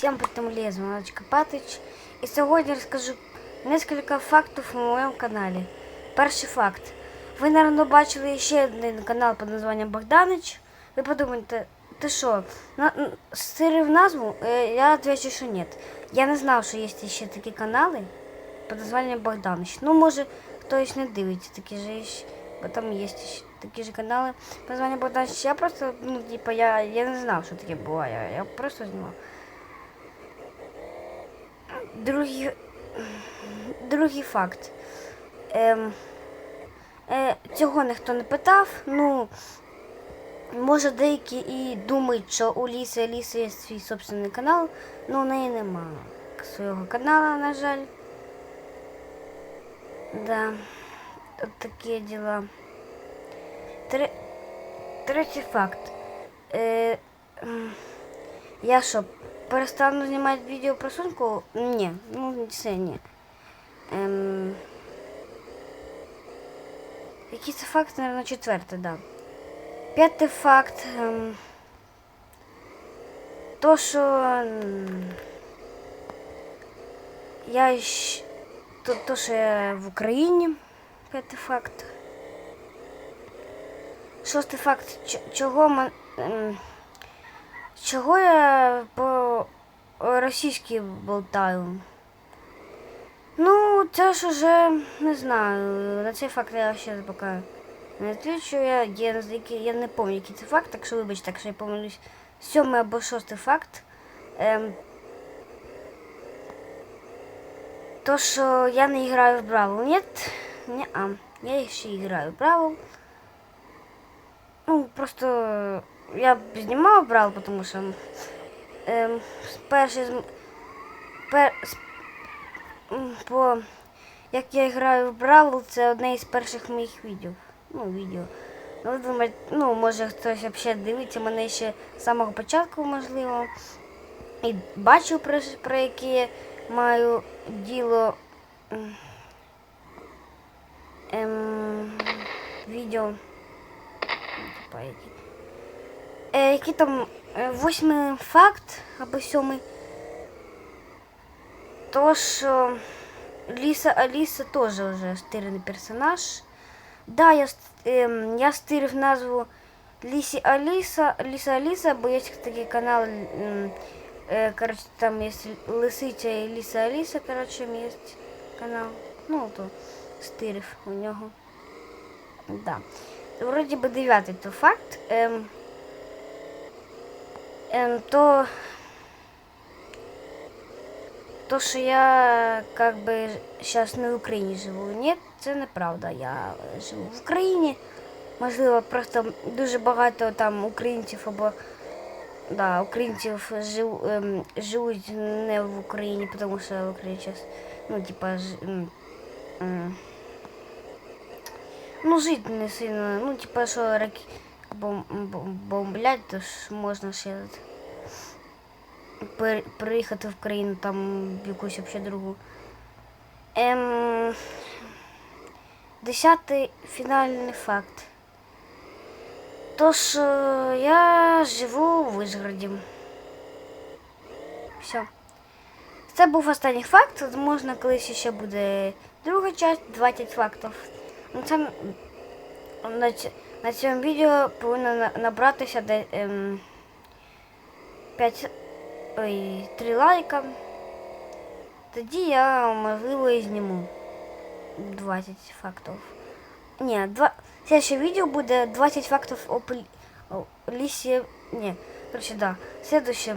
Всем привет, Малочка Патич. І сьогодні розкажу несколько фактів на моєму каналі. Перший факт. Ви, наверное, бачили ще один канал під названням Богданич. Ви подумаєте, ти що, стирив назву? Е, я отвечу, що ні. Я не знав, що є ще такі канали під названням Богданич. Ну, може, хтось не дивиться такі же, бо там є ще такі ж канали під названням Богданич. Я просто, ну, типа, я, я не знав, що таке буває. Я просто знімав. Другий, другий факт. Ем, е, цього ніхто не питав. Ну, може, деякі і думають, що у Ліси Ліси є свій собственний канал, але у неї нема свого каналу, на жаль. Да, от такі діла. Тре... Третій факт. Е, я що, перестану знімати відео про сумку? Ні, ну це ні. Ем... Який це факт, наверное, четвертий, да. П'ятий факт. Ем... То, що я щ... то, то, що я в Україні. П'ятий факт. Шостий факт. Чого мен... ем, Чого я по російськи болтаю? Ну, це ж уже не знаю. На цей факт я ще поки не відповідаю. Я, я, я не пам'ятаю, який це факт, так що вибачте, якщо я помилюсь. Сьомий або шостий факт. Ем, то, що я не граю в Бравл. Ні, не а. Я ще граю в Бравл. Ну, просто я знімав брал, тому що з перший пер, по як я граю в Бравл, це одне із перших моїх відео. Ну, відео. Ну, думаєте, ну, може хтось взагалі дивиться мене ще з самого початку, можливо. І бачив, про, про яке я маю діло ем, відео. Е, який там е, восьмий факт або сьомий. То, що Ліса Аліса теж вже стирений персонаж. Да, я, ем, я стирив назву Лісі Аліса, Ліса Аліса, бо є такий канал, ем, е, коротше, там є Лисиця і Ліса Аліса, коротше, є канал. Ну, то стирив у нього. Да. Вроді би дев'ятий то факт. Ем, то, то, що я как би зараз не в Україні живу. Ні, це неправда. Я живу в Україні. Можливо, просто дуже багато там українців або да, українців жив, ем, живуть не в Україні, тому що в Україні зараз, ну, типа, ж, м, м, ну, жити не сильно, ну, типа, що раки бом, бом, бомблять, то ж можна ще приїхати в країну там в якусь взагалі другу. Ем, десятий фінальний факт. То, що я живу у Вишгороді. Все. Це був останній факт. Можна колись ще буде друга часть, 20 фактів. Ну, це на, цьому відео повинно на- набратися де, ем, 5, ой, 3 лайка. Тоді я, можливо, і зніму 20 фактів. Ні, два... Следующее відео буде 20 фактів о, пл- о лісі. Ні, короче, да. Следующее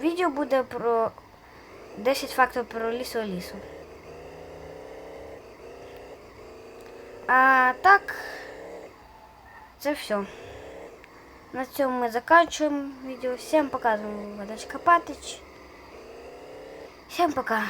відео буде про 10 фактів про лісу лісу. А так, це все. На цьому ми заканчиваем відео. Всім вами Водочка Патич. Всім пока.